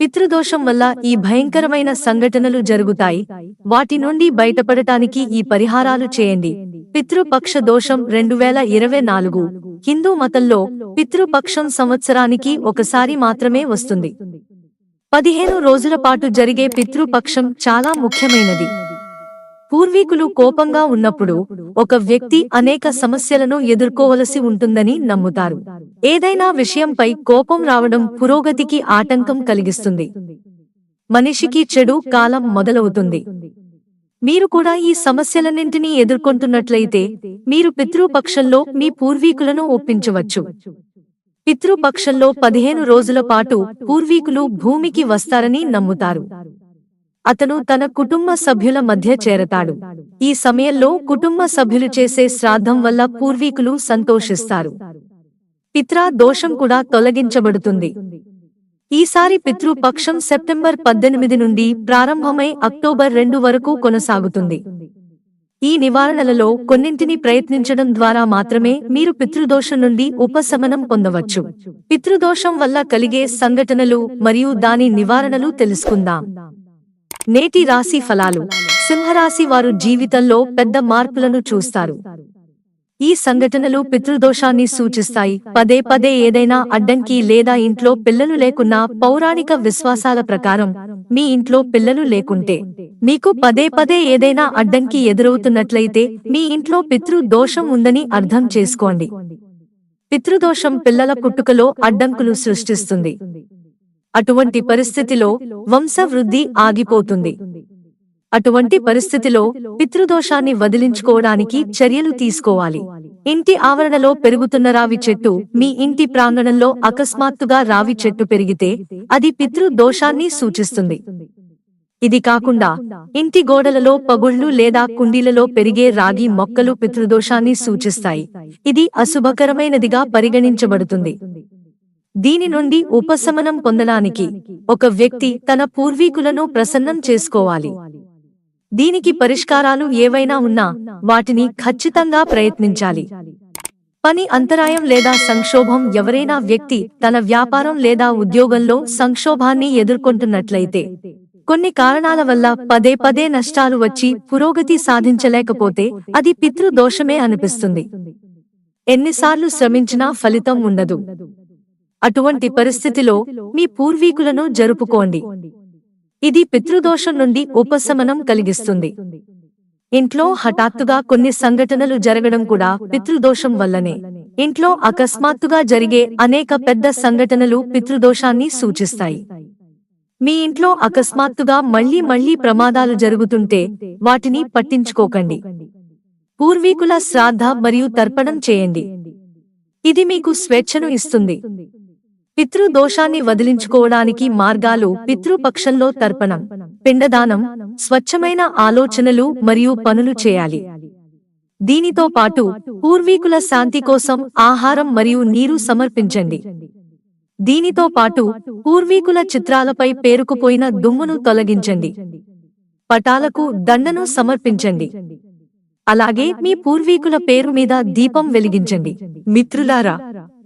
పితృదోషం వల్ల ఈ భయంకరమైన సంఘటనలు జరుగుతాయి. వాటి నుండి బయటపడటానికి ఈ పరిహారాలు చేయండి. పితృపక్ష దోషం రెండు వేల ఇరవై నాలుగు. హిందూ మతంలో పితృపక్షం సంవత్సరానికి ఒకసారి మాత్రమే వస్తుంది. పదిహేను రోజుల పాటు జరిగే పితృపక్షం చాలా ముఖ్యమైనది. పూర్వీకులు కోపంగా ఉన్నప్పుడు ఒక వ్యక్తి అనేక సమస్యలను ఎదుర్కోవలసి ఉంటుందని నమ్ముతారు. ఏదైనా విషయంపై కోపం రావడం పురోగతికి ఆటంకం కలిగిస్తుంది. మనిషికి చెడు కాలం మొదలవుతుంది. మీరు కూడా ఈ సమస్యలన్నింటినీ ఎదుర్కొంటున్నట్లయితే మీరు పితృపక్షంలో మీ పూర్వీకులను ఒప్పించవచ్చు. పితృపక్షంలో పదిహేను రోజుల పాటు పూర్వీకులు భూమికి వస్తారని నమ్ముతారు. అతను తన కుటుంబ సభ్యుల మధ్య చేరతాడు. ఈ సమయంలో కుటుంబ సభ్యులు చేసే శ్రాద్ధం వల్ల పూర్వీకులు సంతోషిస్తారు. పిత్రా దోషం కూడా తొలగించబడుతుంది. ఈసారి పితృపక్షం సెప్టెంబర్ పద్దెనిమిది నుండి ప్రారంభమై అక్టోబర్ రెండు వరకు కొనసాగుతుంది. ఈ నివారణలలో కొన్నింటిని ప్రయత్నించడం ద్వారా మాత్రమే మీరు పితృదోషం నుండి ఉపశమనం పొందవచ్చు. పితృదోషం వల్ల కలిగే సంఘటనలు మరియు దాని నివారణలు తెలుసుకుందాం. నేటి రాశి ఫలాలు. సింహరాశి వారు జీవితంలో పెద్ద మార్పులను చూస్తారు. ఈ సంఘటనలు పితృదోషాన్ని సూచిస్తాయి. పదే పదే ఏదైనా అడ్డంకి లేదా ఇంట్లో పిల్లలు లేకున్నా పౌరాణిక విశ్వాసాల ప్రకారం మీ ఇంట్లో పిల్లలు లేకుంటే మీకు పదే పదే ఏదైనా అడ్డంకి ఎదురవుతున్నట్లయితే మీ ఇంట్లో పితృ దోషం ఉందని అర్థం చేసుకోండి. పితృదోషం పిల్లల పుట్టుకలో అడ్డంకులు సృష్టిస్తుంది. అటువంటి పరిస్థితిలో వంశవృద్ధి ఆగిపోతుంది. అటువంటి పరిస్థితిలో పితృదోషాన్ని వదిలించుకోవడానికి చర్యలు తీసుకోవాలి. ఇంటి ఆవరణలో పెరుగుతున్న రావి చెట్టు మీ ఇంటి ప్రాంగణంలో అకస్మాత్తుగా రావి చెట్టు పెరిగితే అది పితృ దోషాన్ని సూచిస్తుంది. ఇది కాకుండా ఇంటి గోడలలో పగుళ్ళు లేదా కుండీలలో పెరిగే రాగి మొక్కలు పితృదోషాన్ని సూచిస్తాయి. ఇది అశుభకరమైనదిగా పరిగణించబడుతుంది. దీని నుండి ఉపశమనం పొందడానికి ఒక వ్యక్తి తన పూర్వీకులను ప్రసన్నం చేసుకోవాలి. దీనికి పరిష్కారాలు ఏవైనా ఉన్నా వాటిని ఖచ్చితంగా ప్రయత్నించాలి. పని అంతరాయం లేదా సంక్షోభం ఎవరైనా వ్యక్తి తన వ్యాపారం లేదా ఉద్యోగంలో సంక్షోభాన్ని ఎదుర్కొంటున్నట్లయితే కొన్ని కారణాల వల్ల పదే పదే నష్టాలు వచ్చి పురోగతి సాధించలేకపోతే అది పితృదోషమే అనిపిస్తుంది. ఎన్నిసార్లు శ్రమించినా ఫలితం ఉండదు. అటువంటి పరిస్థితిలో మీ పూర్వీకులను జరుపుకోండి. ఇది పితృదోషం నుండి ఉపశమనం కలిగిస్తుంది. ఇంట్లో హఠాత్తుగా కొన్ని సంఘటనలు జరగడం కూడా పితృదోషం వల్లనే. ఇంట్లో అకస్మాత్తుగా జరిగే అనేక పెద్ద సంఘటనలు పితృదోషాన్ని సూచిస్తాయి. మీ ఇంట్లో అకస్మాత్తుగా మళ్ళీ మళ్ళీ ప్రమాదాలు జరుగుతుంటే వాటిని పట్టించుకోకండి. పూర్వీకుల శ్రాద్ధ మరియు తర్పణం చేయండి. ఇది మీకు స్వేచ్ఛను ఇస్తుంది. పితృదోషాన్ని వదిలించుకోవడానికి మార్గాలు పితృపక్షంలో తర్పణం పిండదానం స్వచ్ఛమైన ఆలోచనలు మరియు పనులు చేయాలి. దీనితో పాటు పూర్వీకుల శాంతి కోసం ఆహారం మరియు నీరు సమర్పించండి. దీనితో పాటు పూర్వీకుల చిత్రాలపై పేరుకుపోయిన దుమ్మును తొలగించండి. పటాలకు దండను సమర్పించండి. అలాగే మీ పూర్వీకుల పేరు మీద దీపం వెలిగించండి. మిత్రులారా